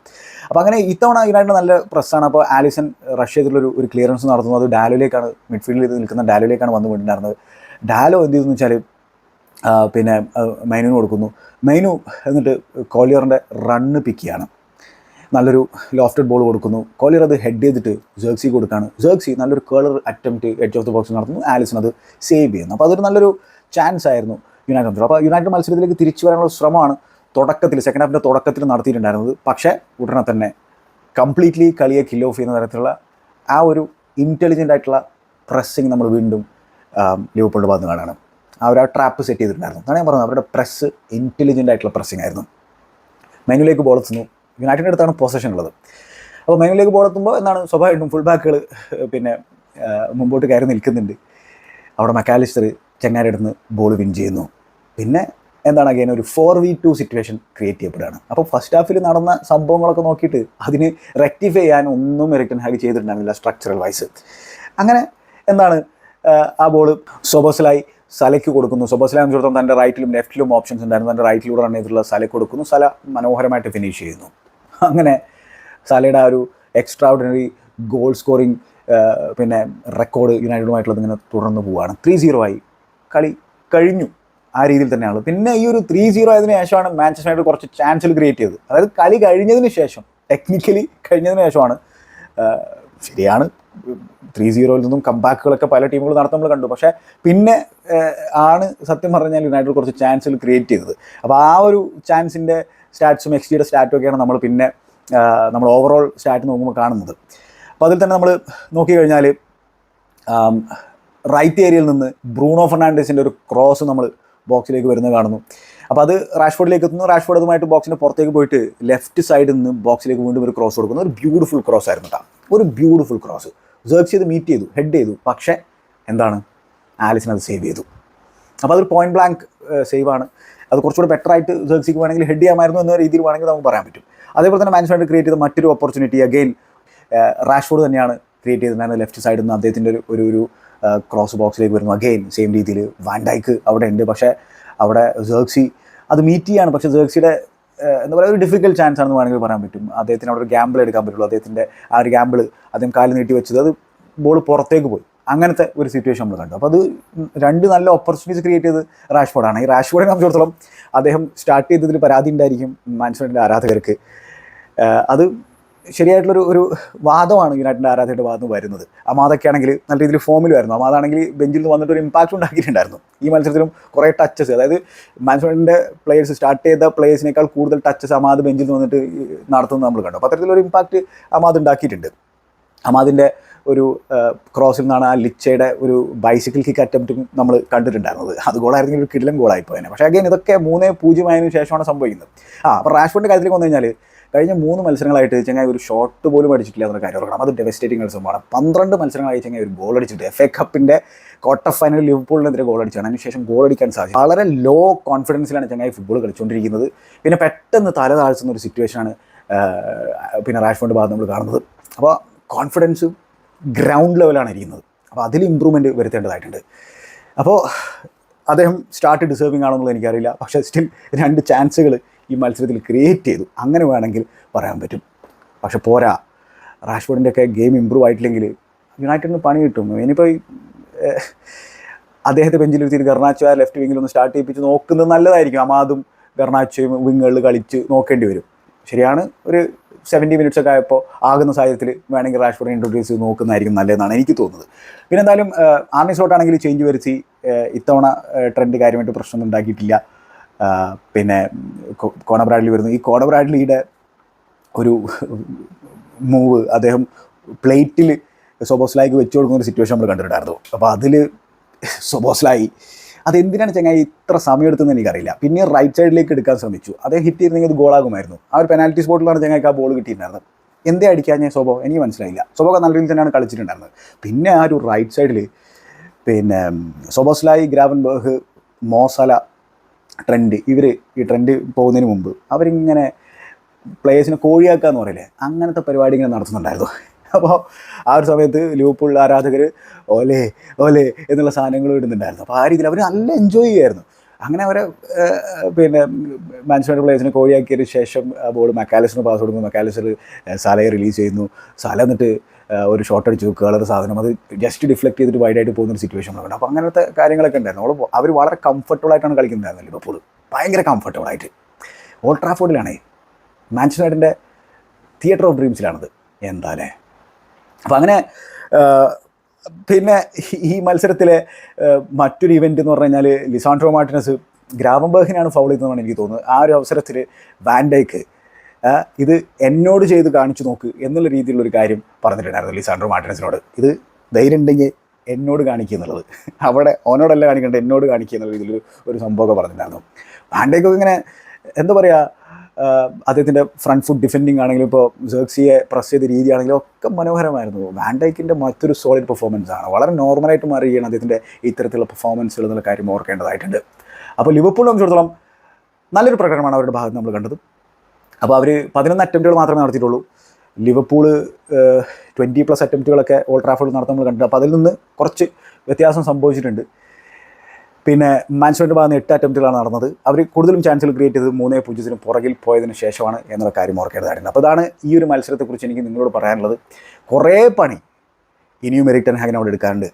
അപ്പോൾ അങ്ങനെ ഇത്തവണ യുണൈറ്റഡ് നല്ല പ്രസ്സാണ് അപ്പോൾ ആലിസൺ റഷ് ഒരു ക്ലിയറൻസ് നടത്തുന്നത് അത് ഡാലോയിലേക്കാണ് മിഡ്ഫീൽഡിൽ ഇത് നിൽക്കുന്ന ഡാലോയിലേക്കാണ് വന്നു കൊണ്ടിട്ടുണ്ടായിരുന്നത് ഡാലോ എന്ത് ചെയ്തെന്ന് വെച്ചാൽ പിന്നെ മൈനുവിന് കൊടുക്കുന്നു. മൈനു എന്നിട്ട് കോളിയറിന്റെ റണ്ണ് പിക്ക് ചെയ്യാണ്. നല്ലൊരു ലോഫ്റ്റഡ് ബോൾ കൊടുക്കുന്നു. കോലിയർ അത് ഹെഡ് ചെയ്തിട്ട് ജേഴ്സി കൊടുക്കുകയാണ് ജേഴ്സി നല്ലൊരു curler attempt edge of the box നടത്തുന്നു. ആലിസൺ അത് സേവ് ചെയ്യുന്നു. അപ്പോൾ അതൊരു നല്ലൊരു ചാൻസ് ആയിരുന്നു യുണൈറ്റഡ് അപ്പോൾ യുണൈറ്റഡ് മത്സരത്തിലേക്ക് തിരിച്ചു വരാനുള്ള ശ്രമമാണ് തുടക്കത്തിൽ സെക്കൻഡ് ഹാഫിന്റെ തുടക്കത്തിൽ നടത്തിയിട്ടുണ്ടായിരുന്നത്. പക്ഷേ ഉടനെ തന്നെ കംപ്ലീറ്റ്ലി കളിയെ കിൽ ഓഫ് ചെയ്യുന്ന തരത്തിലുള്ള ആ ഒരു ഇന്റലിജന്റ് ആയിട്ടുള്ള പ്രസ്സിങ് നമ്മൾ വീണ്ടും ലിവർപൂളിന്റെ ഭാഗത്ത് കാണാണ്. ആ ഒരു ട്രാപ്പ് സെറ്റ് ചെയ്തിട്ടുണ്ടായിരുന്നു. അതാണ് ഞാൻ പറഞ്ഞത്. അവരുടെ പ്രസ് ഇന്റലിജന്റ് ആയിട്ടുള്ള പ്രസ്സിങ് ആയിരുന്നു. മെനുവിലേക്ക് ബോൾ എത്തുന്നു. യുണൈറ്റഡിന്റെ അടുത്താണ് പൊസഷൻ ഉള്ളത്. അപ്പോൾ മെനുവിലേക്ക് ബോൾ എത്തുമ്പോൾ എന്താണ്? സ്വാഭാവികമായിട്ടും ഫുൾ ബാക്കുകൾ പിന്നെ മുമ്പോട്ട് കയറി നിൽക്കുന്നുണ്ട്. അവിടെ മക്കാലിസ്റ്റർ ചെങ്ങാരി അടുത്ത് ബോൾ വിൻ ചെയ്യുന്നു. പിന്നെ എന്താണ് അഗൈൻ ഒരു four v two situation create ചെയ്യപ്പെടുകയാണ്. അപ്പോൾ ഫസ്റ്റ് ഹാഫിൽ നടന്ന സംഭവങ്ങളൊക്കെ നോക്കിയിട്ട് അതിന് റെക്ടിഫൈ ചെയ്യാൻ ഒന്നും റിട്ടേൺ ഹാഗ് ചെയ്തിട്ടുണ്ടായിരുന്നില്ല സ്ട്രക്ചറൽ വൈസ് അങ്ങനെ എന്താണ് ആ, ആ ബോൾ സൊബോസിലായി സലയ്ക്ക് കൊടുക്കുന്നു. സൊബോസിലായി സംബന്ധിച്ചിടത്തോളം തന്റെ റൈറ്റിലും ലെഫ്റ്റിലും ഓപ്ഷൻസ് ഉണ്ടായിരുന്നു. തന്റെ റൈറ്റിലൂടെ റൺ ചെയ്തിട്ടുള്ള സലയ്ക്ക് കൊടുക്കുന്നു. സല മനോഹരമായിട്ട് ഫിനിഷ് ചെയ്യുന്നു. അങ്ങനെ സാലയുടെ ആ ഒരു എക്സ്ട്രാ ഓർഡിനറി ഗോൾ സ്കോറിങ് പിന്നെ റെക്കോർഡ് യുണൈറ്റഡുമായിട്ടുള്ളത് ഇങ്ങനെ തുടർന്ന് പോവുകയാണ് ത്രീ സീറോ ആയി. കളി കഴിഞ്ഞു. ആ രീതിയിൽ തന്നെയാണ്. പിന്നെ ഈ ഒരു ത്രീ സീറോ ആയതിനു ശേഷമാണ് മാഞ്ചസ്റ്റർ യുണൈറ്റഡ് കുറച്ച് ചാൻസുകൾ ക്രിയേറ്റ് ചെയ്തത്. അതായത് കളി കഴിഞ്ഞതിന് ശേഷം ടെക്നിക്കലി കഴിഞ്ഞതിന് ശേഷമാണ് ശരിയാണ്. ത്രീ സീറോയിൽ നിന്നും കമ്പാക്കുകളൊക്കെ പല ടീമുകൾ നടത്തുമ്പോൾ കണ്ടു. പക്ഷേ പിന്നെ ആണ് സത്യം പറഞ്ഞാൽ യുണൈറ്റഡ് കുറച്ച് ചാൻസുകൾ ക്രിയേറ്റ് ചെയ്തത്. അപ്പോൾ ആ ഒരു ചാൻസിന്റെ സ്റ്റാറ്റ്സും എക്സ് ജിയുടെ സ്റ്റാറ്റും ഒക്കെയാണ് നമ്മൾ പിന്നെ നമ്മൾ ഓവറോൾ സ്റ്റാറ്റ് നോക്കുമ്പോൾ കാണുന്നത്. അപ്പോൾ അതിൽ തന്നെ നമ്മൾ നോക്കിക്കഴിഞ്ഞാൽ റൈറ്റ് ഏരിയയിൽ നിന്ന് ബ്രൂണോ ഫെർണാണ്ടസിന്റെ ഒരു ക്രോസ് നമ്മൾ ബോക്സിലേക്ക് വരുന്നത് കാണുന്നു. അപ്പോൾ അത് റാഷ്ഫോർഡിലേക്ക് എത്തുന്നു. റാഷ്ഫോർഡ് അതുമായിട്ട് ബോക്സിന്റെ പുറത്തേക്ക് പോയിട്ട് ലെഫ്റ്റ് സൈഡിൽ നിന്ന് ബോക്സിലേക്ക് വീണ്ടും ഒരു ക്രോസ് കൊടുക്കുന്നു. ഒരു ബ്യൂട്ടിഫുൾ ക്രോസ് ആയിരുന്നു കേട്ടോ ഒരു ബ്യൂട്ടിഫുൾ ക്രോസ് സെർച്ച് ചെയ്ത് മീറ്റ് ചെയ്തു ഹെഡ് ചെയ്തു. പക്ഷേ എന്താണ്? ആലിസിന് അത് സേവ് ചെയ്തു. അപ്പോൾ അതൊരു പോയിന്റ് ബ്ലാങ്ക് സേവ് ആണ്. അത് കുറച്ചുകൂടെ ബെറ്റർ ആയിട്ട് ജേഴ്സിക്ക് വേണമെങ്കിൽ ഹെഡ് ചെയ്യാമായിരുന്നു എന്ന രീതിയിൽ വേണമെങ്കിൽ നമുക്ക് പറയാൻ പറ്റും. അതേപോലെ തന്നെ മാനേജ്മെന്റ് ക്രിയേറ്റ് ചെയ്ത മറ്റൊരു ഓപ്പർച്യൂണിറ്റി അഗെയിൻ റാഷ്ഫോർഡ് തന്നെയാണ് ക്രിയേറ്റ് ചെയ്തിട്ടുണ്ടായിരുന്നത്. ലെഫ്റ്റ് സൈഡിൽ നിന്ന് അദ്ദേഹത്തിന്റെ ഒരു ഒരു ക്രോസ് ബോക്സിലേക്ക് വരുന്നു. അഗെയിൻ സെയിം രീതിയിൽ വാൻഡൈക്ക് അവിടെ ഉണ്ട്. പക്ഷേ അവിടെ ജേഴ്സി അത് മീറ്റ് ചെയ്യാണ്. പക്ഷേ ജേഴ്സിയുടെ എന്താ പറയുക ഒരു ഡിഫിക്കൽട്ട് ചാൻസ് ആണെന്ന് വേണമെങ്കിൽ പറയാൻ പറ്റും. അദ്ദേഹത്തിന് അവിടെ ഒരു ഗ്യാമ്പിൾ എടുക്കാൻ പറ്റുള്ളൂ. അദ്ദേഹത്തിന്റെ ആ ഒരു ഗ്യാമ്പിൾ അദ്ദേഹം കാൽ നീട്ടി വെച്ചത് അത് ബോൾ പുറത്തേക്ക് പോയി. അങ്ങനത്തെ ഒരു സിറ്റുവേഷൻ നമ്മൾ കണ്ടു. അപ്പോൾ അത് രണ്ട് നല്ല ഓപ്പർച്യൂണിറ്റീസ് ക്രിയേറ്റ് ചെയ്ത് റാഷ്ഫോർഡാണ് ഈ റാഷ്ഫോർഡിനെ സംബന്ധിച്ചിടത്തോളം അദ്ദേഹം സ്റ്റാർട്ട് ചെയ്തതിൽ പരാതി ഉണ്ടായിരിക്കും മാൻസ്ഫോർഡിന്റെ ആരാധകർക്ക്. അത് ശരിയായിട്ടുള്ളൊരു ഒരു വാദമാണ് യുണൈറ്റഡ് ആരാധകരുടെ ഭാഗത്ത് വരുന്നത്. അമാദൊക്കെ ആണെങ്കിൽ നല്ല രീതിയിൽ ഫോമിലുമായിരുന്നു അമാദാണെങ്കിൽ ബെഞ്ചിൽ നിന്ന് വന്നിട്ട് ഒരു ഇമ്പാക്റ്റ് ഉണ്ടാക്കിയിട്ടുണ്ടായിരുന്നു. ഈ മത്സരത്തിലും കുറേ ടച്ചസ് അതായത് മാനേജ്മെന്റിന്റെ പ്ലേയേഴ്സ് സ്റ്റാർട്ട് ചെയ്ത പ്ലേയേഴ്സിനേക്കാൾ കൂടുതൽ ടച്ചസ് അമാദ് ബെഞ്ചിൽ നിന്ന് വന്നിട്ട് നടത്തുന്നത് നമ്മൾ കണ്ടു. അപ്പോൾ അത്തരത്തിലൊരു ഇമ്പാക്റ്റ് അമാദ് ഉണ്ടാക്കിയിട്ടുണ്ട്. അമാദിന്റെ ഒരു ക്രോസിൽ നിന്നാണ് ആ ലിച്ചയുടെ ഒരു ബൈസിക്കിൾ കിക്ക് അറ്റംപ്റ്റും നമ്മൾ കണ്ടിട്ടുണ്ടായിരുന്നത്. അത് ഗോളായിരുന്നെങ്കിൽ ഒരു കിടിലം ഗോളായി പോയതിനെ പക്ഷേ അഗൈൻ ഇതൊക്കെ മൂന്നേ പൂജ്യമായതിനു ശേഷമാണ് സംഭവിക്കുന്നത്. ആ അപ്പോൾ റാഷ്ഫോർഡിന്റെ കാര്യത്തിലേക്ക് വന്നു കഴിഞ്ഞാൽ കഴിഞ്ഞ മൂന്ന് മത്സരങ്ങളായിട്ട് ചെങ്ങായി ഒരു ഷോട്ട് പോലും അടിച്ചിട്ടില്ല എന്ന കാര്യം ഓർക്കണം അത് ഡെവസ്റ്റേറ്റിംഗ് സംഭവമാണ്. പന്ത്രണ്ട് മത്സരങ്ങളായി ചെങ്ങായി ഒരു ഗോൾ അടിച്ചിട്ട് എഫ് എ കപ്പിന്റെ ക്വാർട്ടർ ഫൈനൽ ലിവർപൂളിനെതിരെ ഗോൾ അടിച്ചാണ് അതിനുശേഷം ഗോൾ അടിക്കാൻ സാധിക്കും വളരെ ലോ കോൺഫിഡൻസിലാണ് ചെങ്ങായി ഫുട്ബോൾ കളിച്ചുകൊണ്ടിരിക്കുന്നത്. പിന്നെ പെട്ടെന്ന് തല താഴ്ത്തുന്ന ഒരു സിറ്റുവേഷനാണ് പിന്നെ റാഷ്ഫോണിന്റെ ഭാഗത്ത് നമ്മൾ കാണുന്നത്. അപ്പോൾ കോൺഫിഡൻസ് ഗ്രൗണ്ട് ലെവലാണ് ഇരിക്കുന്നത്. അപ്പോൾ അതിൽ ഇമ്പ്രൂവ്മെന്റ് വരുത്തേണ്ടതായിട്ടുണ്ട്. അപ്പോൾ അദ്ദേഹം സ്റ്റാർട്ട് ഡിസേർവിംഗ് ആണോ എന്നുള്ളത് എനിക്കറിയില്ല. പക്ഷേ സ്റ്റിൽ രണ്ട് ചാൻസുകൾ ഈ മത്സരത്തിൽ ക്രിയേറ്റ് ചെയ്തു. അങ്ങനെ വേണമെങ്കിൽ പറയാൻ പറ്റും. പക്ഷെ പോരാ. റാഷ്ഫോർഡിന്റെ ഒക്കെ ഗെയിം ഇമ്പ്രൂവ് ആയിട്ടില്ലെങ്കിൽ യുണൈറ്റഡിന് പണി കിട്ടും. ഇനിയിപ്പോൾ അദ്ദേഹത്തെ ബെഞ്ചിലിരുത്തിയിട്ട് ഗർണാച്ചോ ലെഫ്റ്റ് വിങ്ങിൽ ഒന്ന് സ്റ്റാർട്ട് ചെയ്യിപ്പിച്ച് നോക്കുന്നത് നല്ലതായിരിക്കും. അമാദും ഗർണാച്ചോയും വിങ്ങുകളിൽ കളിച്ച് നോക്കേണ്ടി വരും. ശരിയാണ്. ഒരു സെവന്റി മിനിറ്റ്സ് ഒക്കെ ആയപ്പോൾ ആകുന്ന സാഹചര്യത്തിൽ വേണമെങ്കിൽ റാഷ്ഫോർഡിനെ ഇൻട്രൊഡ്യൂസ് ചെയ്ത് നോക്കുന്നതായിരിക്കും നല്ലതെന്നാണ് എനിക്ക് തോന്നുന്നത്. പിന്നെ എന്തായാലും ആർമി സ്ലോട്ടാണെങ്കിൽ ചേഞ്ച് വരുത്തി. ഇത്തവണ ട്രെൻഡ് കാര്യമായിട്ട് പ്രശ്നമൊന്നും ഉണ്ടാക്കിയിട്ടില്ല. പിന്നെ കൊ- കോണ ബ്രാഡ്ലി വരുന്നു. ഈ കോണ ബ്രാഡ്ലിയുടെ ഒരു മൂവ് അദ്ദേഹം പ്ലേറ്റിൽ സൊബോസ്ലായിക്ക് വെച്ചു കൊടുക്കുന്ന ഒരു സിറ്റുവേഷൻ നമ്മൾ കണ്ടിട്ടുണ്ടായിരുന്നു. അപ്പോൾ അതിൽ സൊബോസ്ലായി അതെന്തിനാണ് ചങ്ങായി ഇത്ര സമയം എടുത്തെന്ന് എനിക്കറിയില്ല. പിന്നെ റൈറ്റ് സൈഡിലേക്ക് എടുക്കാൻ ശ്രമിച്ചു. അദ്ദേഹം ഹിറ്റ് ചെയ്തിരുന്നെങ്കിൽ അത് ഗോളാകുമായിരുന്നു. ആ ഒരു പെനാൽറ്റി സ്പോട്ടിലാണ് ചങ്ങായിക്ക് ആ ബോൾ കിട്ടിയിട്ടുണ്ടായിരുന്നത്. എന്തേ അടിക്കാൻ ഞാൻ സോബോ? എനിക്ക് മനസ്സിലായില്ല. സോബോ നല്ല രീതിയിൽ തന്നെയാണ് കളിച്ചിട്ടുണ്ടായിരുന്നത്. പിന്നെ ആ ഒരു റൈറ്റ് സൈഡിൽ പിന്നെ സൊബോസ്ലായി ഗ്രാവൻബർഗ് മോസല ട്രെൻഡ് ഇവർ ഈ ട്രെൻഡ് പോകുന്നതിന് മുമ്പ് അവരിങ്ങനെ പ്ലേയേഴ്സിനെ കോഴിയാക്കുക എന്ന് പറയില്ലേ? അങ്ങനത്തെ പരിപാടി ഇങ്ങനെ നടത്തുന്നുണ്ടായിരുന്നു. അപ്പോൾ ആ ഒരു സമയത്ത് ലിവർപൂൾ ആരാധകർ ഓലേ ഓലേ എന്നുള്ള സാധനങ്ങൾ ഇടുന്നുണ്ടായിരുന്നു. അപ്പോൾ ആ രീതിയിൽ അവർ നല്ല എൻജോയ് ചെയ്യുമായിരുന്നു അങ്ങനെ അവരെ പിന്നെ മാൻസ്മാന്റെ പ്ലേയേഴ്സിനെ കോഴിയാക്കിയതിന് ശേഷം ബോൾ മെക്കാലിസിന് പാസ് കൊടുക്കുന്നു. മെക്കാലിസിൽ സാലയെ റിലീസ് ചെയ്യുന്നു. സാല എന്നിട്ട് ഒരു ഷോട്ട് അടിച്ചു കളർ സാധനം. അത് ജസ്റ്റ് ഡിഫ്ലക്ട് ചെയ്തിട്ട് വൈഡ് ആയിട്ട് പോകുന്ന ഒരു സിറ്റുവേഷൻ ഉണ്ട് അപ്പോൾ അങ്ങനത്തെ കാര്യങ്ങളൊക്കെ ഉണ്ടായിരുന്നു. അവൾ അവർ വളരെ കംഫർട്ടബിൾ ആയിട്ടാണ് കളിക്കുന്നുണ്ടായിരുന്നത് ലിവർപൂൾ ഭയങ്കര കംഫർട്ടബിൾ ആയിട്ട്. ഓൾഡ് ട്രാഫോർഡിലാണേ തിയേറ്റർ ഓഫ് ഡ്രീംസിലാണത് എന്താണേ? അപ്പം അങ്ങനെ പിന്നെ ഈ മത്സരത്തിലെ മറ്റൊരു ഇവന്റ് എന്ന് പറഞ്ഞു കഴിഞ്ഞാൽ ലിസാൻഡ്രോ മാർട്ടിനസ് ഗ്രാമബർഗിനാണ് ഫൗൾ ചെയ്തതെന്നാണ് എനിക്ക് തോന്നുന്നത്. ആ ഒരു അവസരത്തിൽ വാൻഡേക്ക് ഇത് എന്നോട് ചെയ്ത് കാണിച്ചു നോക്ക് എന്നുള്ള രീതിയിലുള്ള ഒരു കാര്യം പറഞ്ഞിട്ടുണ്ടായിരുന്നു ലിസാൻഡ്രോ മാർട്ടിനസിനോട്. ഇത് ധൈര്യം ഉണ്ടെങ്കിൽ എന്നോട് കാണിക്കുക എന്നുള്ളത്. അവിടെ ഓനോടല്ല കാണിക്കേണ്ടത് എന്നോട് കാണിക്കുക എന്നുള്ള രീതിയിൽ ഒരു സംഭവമൊക്കെ പറഞ്ഞിട്ടുണ്ടായിരുന്നു. ആണ്ടേക്കൊക്കെ ഇങ്ങനെ എന്താ പറയുക അദ്ദേഹത്തിന്റെ ഫ്രണ്ട് ഫുഡ് ഡിഫെൻഡിങ് ആണെങ്കിലും ഇപ്പോൾ സേക്സിയെ പ്രസ് ചെയ്ത രീതിയാണെങ്കിലും ഒക്കെ മനോഹരമായിരുന്നു. വാൻഡൈക്കിന്റെ മറ്റൊരു സോളിഡ് പെർഫോമൻസ് ആണ്. വളരെ നോർമലായിട്ട് മാറുകയാണ് അദ്ദേഹത്തിന്റെ ഇത്തരത്തിലുള്ള പെർഫോമൻസുകൾ എന്നുള്ള കാര്യം ഓർക്കേണ്ടതായിട്ടുണ്ട്. അപ്പോൾ ലിവർപൂളിനെ സംബന്ധിച്ചിടത്തോളം നല്ലൊരു പ്രകടനമാണ് അവരുടെ ഭാഗത്ത് നമ്മൾ കണ്ടത്. അപ്പോൾ അവർ പതിനൊന്ന് അറ്റംപ്റ്റുകൾ മാത്രമേ നടത്തിയിട്ടുള്ളൂ. ലിവർപൂൾ ട്വന്റി പ്ലസ് അറ്റംപ്റ്റുകളൊക്കെ ഓൾ ട്രാഫോർഡ് നടത്താൻ നമ്മൾ കണ്ടു അപ്പോൾ അതിൽ നിന്ന് കുറച്ച് വ്യത്യാസം സംഭവിച്ചിട്ടുണ്ട്. പിന്നെ മാൻസ്മെന്റ് ഭാഗത്ത് എട്ട് അറ്റംപ്റ്റുകളാണ് നടന്നത്. അവർ കൂടുതലും ചാൻസുകൾ ക്രിയേറ്റ് ചെയ്തത് മൂന്നേ പൂജ്യത്തിന് പുറകിൽ പോയതിന് ശേഷമാണ് എന്നുള്ള കാര്യം ഓർക്കേണ്ടതായിട്ടുണ്ട് അപ്പോൾ അതാണ് ഈ ഒരു മത്സരത്തെക്കുറിച്ച് എനിക്ക് നിങ്ങളോട് പറയാനുള്ളത്. കുറേ പണി ഇനിയും എറിക്ടൻ അവിടെ എടുക്കാറുണ്ട്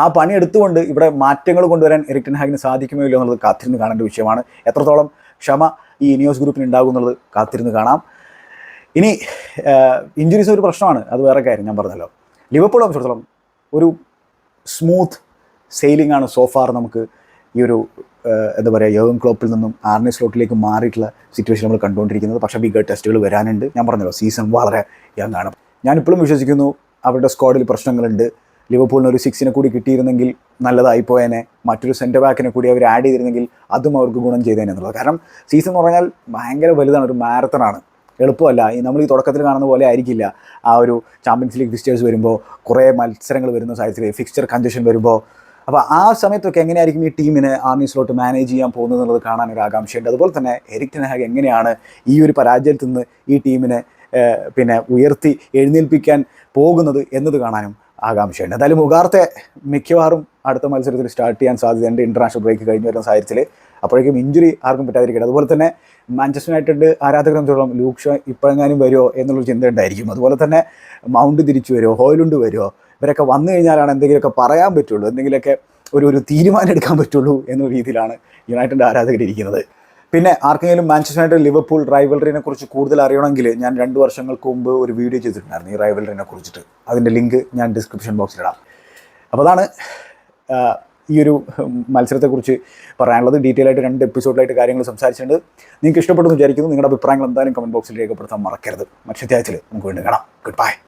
ആ പണി എടുത്തുകൊണ്ട് ഇവിടെ മാറ്റങ്ങൾ കൊണ്ടുവരാൻ എറിക്ടൻ ഹാഗിന് സാധിക്കുമോ ഇല്ലയോ എന്നുള്ളത് കാത്തിരുന്ന് കാണേണ്ട വിഷയമാണ്. എത്രത്തോളം ക്ഷമ ഈ ഇനിയോസ് ഗ്രൂപ്പിന് ഉണ്ടാകും എന്നുള്ളത് കാത്തിരുന്ന് കാണാം. ഇനി ഇഞ്ചുറീസ് ഒരു പ്രശ്നമാണ്. അത് വേറെ കാര്യം ഞാൻ പറഞ്ഞല്ലോ. ലിവർപൂൾ സംബന്ധിച്ചിടത്തോളം ഒരു സ്മൂത്ത് സെയിലിംഗ് ആണ് സോഫാർ നമുക്ക് ഈ ഒരു എന്താ പറയുക യോഗം ക്ലോപ്പിൽ നിന്നും ആർണി സ്ലോട്ടിലേക്ക് മാറിയിട്ടുള്ള സിറ്റുവേഷൻ നമ്മൾ കണ്ടുകൊണ്ടിരിക്കുന്നത്. പക്ഷേ ബിഗ് ടെസ്റ്റുകൾ വരാനുണ്ട്. ഞാൻ പറഞ്ഞല്ലോ സീസൺ വളരെ യങ് ഞാനിപ്പോഴും വിശ്വസിക്കുന്നു അവരുടെ സ്ക്വാഡിൽ പ്രശ്നങ്ങളുണ്ട്. ലിവർപൂളിന് ഒരു സിക്സിനെ കൂടി കിട്ടിയിരുന്നെങ്കിൽ നല്ലതായി പോയേനെ. മറ്റൊരു സെന്റർ ബാക്കിനെ കൂടി അവർ ആഡ് ചെയ്തിരുന്നെങ്കിൽ അതും അവർക്ക് ഗുണം ചെയ്തേനെ എന്നുള്ളത്. കാരണം സീസൺ എന്ന് പറഞ്ഞാൽ ഭയങ്കര വലുതാണ് ഒരു മാരത്തണാണ് എളുപ്പമല്ല. ഈ നമ്മൾ ഈ തുടക്കത്തിൽ കാണുന്ന പോലെ ആയിരിക്കില്ല. ആ ഒരു ചാമ്പ്യൻസ് ലീഗ് ഫിക്സ്റ്റേഴ്സ് വരുമ്പോൾ കുറേ മത്സരങ്ങൾ വരുന്ന സാഹചര്യത്തിൽ ഫിക്സ്ചർ കണ്ടീഷൻ വരുമ്പോൾ അപ്പോൾ ആ സമയത്തൊക്കെ എങ്ങനെയായിരിക്കും ഈ ടീമിനെ ആർമി സ്ലോട്ട് മാനേജ് ചെയ്യാൻ പോകുന്നത് എന്നുള്ളത് കാണാൻ ഒരു ആകാംക്ഷയുണ്ട്. അതുപോലെ തന്നെ എരിക് ടെൻഹാഗ് എങ്ങനെയാണ് ഈ ഒരു പരാജയത്തിൽ നിന്ന് ഈ ടീമിനെ പിന്നെ ഉയർത്തി എഴുന്നേൽപ്പിക്കാൻ പോകുന്നത് എന്നത് കാണാനും ആകാംക്ഷയുണ്ട്. എന്തായാലും മുഖാർത്തെ മിക്കവാറും അടുത്ത മത്സരത്തിൽ സ്റ്റാർട്ട് ചെയ്യാൻ സാധ്യതയുണ്ട് ഇന്റർനാഷണൽ ബ്രേക്ക് കഴിഞ്ഞ് വരുന്ന സാഹചര്യത്തിൽ അപ്പോഴേക്കും ഇഞ്ചുറി ആർക്കും പറ്റാതിരിക്കട്ടെ. അതുപോലെ തന്നെ മാഞ്ചസ്റ്റർ യുണൈറ്റഡ് ആരാധകരെ സംബന്ധിച്ചിടത്തോളം ലൂക്ഷ ഇപ്പോഴെങ്ങാനും വരുമോ എന്നുള്ളൊരു ചിന്ത ഉണ്ടായിരിക്കും. അതുപോലെ തന്നെ മൗണ്ട് തിരിച്ചു വരുമോ ഹോയിലുണ്ട് വരുമോ ഇവരൊക്കെ വന്നു കഴിഞ്ഞാലാണ് എന്തെങ്കിലുമൊക്കെ പറയാൻ പറ്റുള്ളൂ. എന്തെങ്കിലുമൊക്കെ ഒരു ഒരു തീരുമാനം എടുക്കാൻ പറ്റുള്ളൂ എന്ന രീതിയിലാണ് യുണൈറ്റഡ് ആരാധകർ ഇരിക്കുന്നത്. പിന്നെ ആർക്കെങ്കിലും മാഞ്ചസ്റ്റർ യുണൈറ്റഡ് ലിവർപൂൾ റൈവലറിനെ കുറിച്ച് കൂടുതൽ അറിയണമെങ്കിൽ ഞാൻ രണ്ട് വർഷങ്ങൾക്ക് മുമ്പ് ഒരു വീഡിയോ ചെയ്തിട്ടുണ്ടായിരുന്നു ഈ റൈവലറിനെ കുറിച്ചിട്ട്. അതിന്റെ ലിങ്ക് ഞാൻ ഡിസ്ക്രിപ്ഷൻ ബോക്സിൽ ഇടാം. അപ്പോൾ അതാണ് ഈ ഒരു മത്സരത്തെക്കുറിച്ച് പറയാനുള്ളത്. ഡീറ്റെയിൽ ആയിട്ട് രണ്ട് എപ്പിസോഡിലായിട്ട് കാര്യങ്ങൾ സംസാരിച്ചിട്ടുണ്ട്. നിങ്ങൾക്ക് ഇഷ്ടപ്പെട്ടെന്ന് വിചാരിക്കുന്നു. നിങ്ങളുടെ അഭിപ്രായങ്ങൾ എന്തായാലും കമന്റ് ബോക്സിൽ രേഖപ്പെടുത്താൻ മറക്കരുത്. മത്സ്യത്യാഗത്തിൽ നമുക്ക് വീണ്ടും കാണാം. Good bye